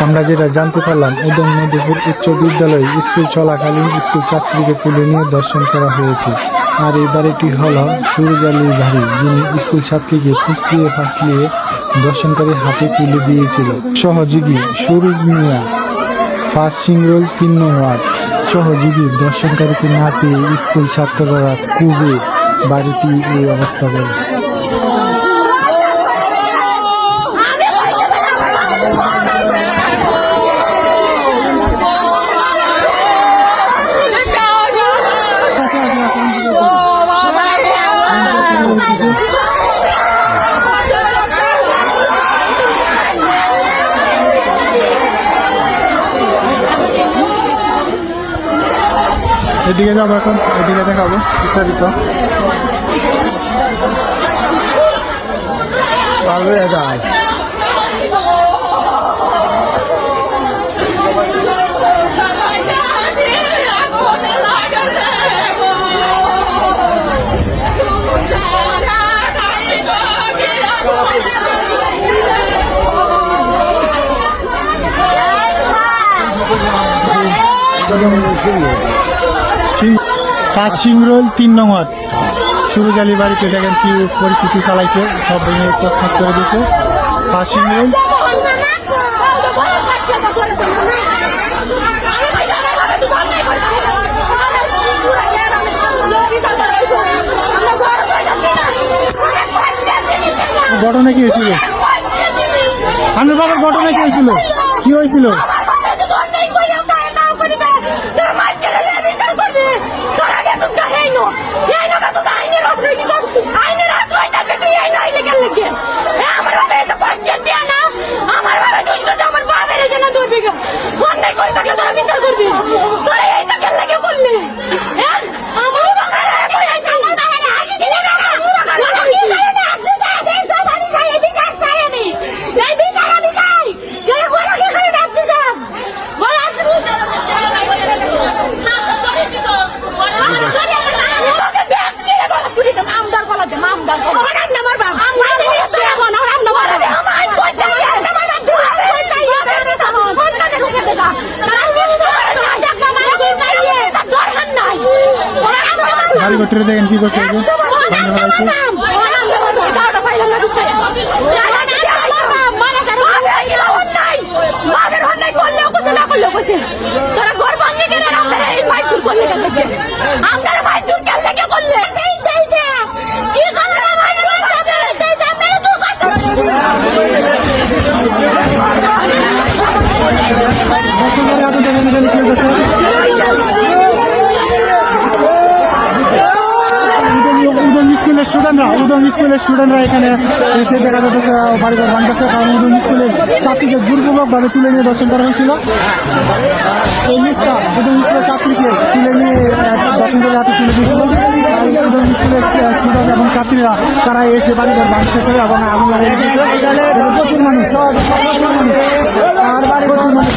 আমরা যেটা জানতে পারলাম, উদম মধুপুর উচ্চ বিদ্যালয়ে স্কুল চলাকালীন স্কুল ছাত্রীকে তুলে নিয়ে দর্শন করা হয়েছে। আর এই বাড়িটি হল সুরজ বাড়ি, যিনি স্কুল ছাত্রীকে ফুসলিয়ে ফাসলিয়ে দর্শনকারী হাতে তুলে দিয়েছিল। সহযোগী সুরজ মিয়া ফার্স্ট সিংরোল তিন ওয়ার্ড। সহযোগী দর্শনকারীকে না পেয়ে স্কুল ছাত্ররা কুবে বাড়িটি এই অবস্থা করে এদিকে যাব এখন এদিকে দেখাবো বিস্তারিত পারবে যায় ফার্স্ট সিংরোল তিন নং ওয়ার্ড সুরজ আলী বাড়িতে দেখেন কি পরিস্থিতি চালাইছে, সব তসমাস করে দিয়েছে। ফার্স্ট সিংরোল ঘটনা কি হয়েছিল? আপনার বাবার ঘটনা কি হয়েছিল? কি হয়েছিল অন্যায় করে থাকলে তোরা বিচার করবি তোরা এই তো কেন লাগে বললি হ্যাঁ? আমার বাবার কই আছে আমার বাবার হাসি দিলে না তোরা কি কারণে আব্দুল সাহেব এই সব আমি চাই এই বিচার চাই আমি এই বিচার আমি চাই কে কোরা কি কারণে আব্দুল সাহেব বল আব্দুল মামদার বলা দে মামদার আমার নাম্বার বাবা আমার মিনিস্টার এখন আমার নাম্বার আমার কই তাই আমার আব্দুল সাহেব কই তাই সন্তানের রূপে দেখা তার দেখা মানে কই তাই দরকার নাই গাড়ি ঘটরে দেখেন কি করছে তোরা ঘর ভাঙে গেলে আপনারা এই মাইদুর করলে গেলে আপনারা মাইদুর কেলে করলে কি করলে মাইদুর করলে আপনারা তো দর্শকের হাতে দেখেন এখানে কি হয়েছে উদম- উদম স্কুলের স্টুডেন্টরা উদম স্কুলের স্টুডেন্টরা এখানে এসে দেখা যাচ্ছে বাড়িঘর ভাঙতেছে, কারণ উদম স্কুলের ছাত্রীকে জোরপূর্বক তুলে নিয়ে দর্শন করা হয়েছিল। এই মুখটা উদম স্কুলের ছাত্রীকে তুলে নিয়ে করে হাতে তুলে দিয়েছিল। উদম স্কুলের স্টুডেন্ট এবং ছাত্রীরা, তারা এসে বাড়িঘর ভাঙতেছে এবং আগুন লাগিয়ে দিয়েছে। প্রচুর মানুষ প্রচুর মানুষ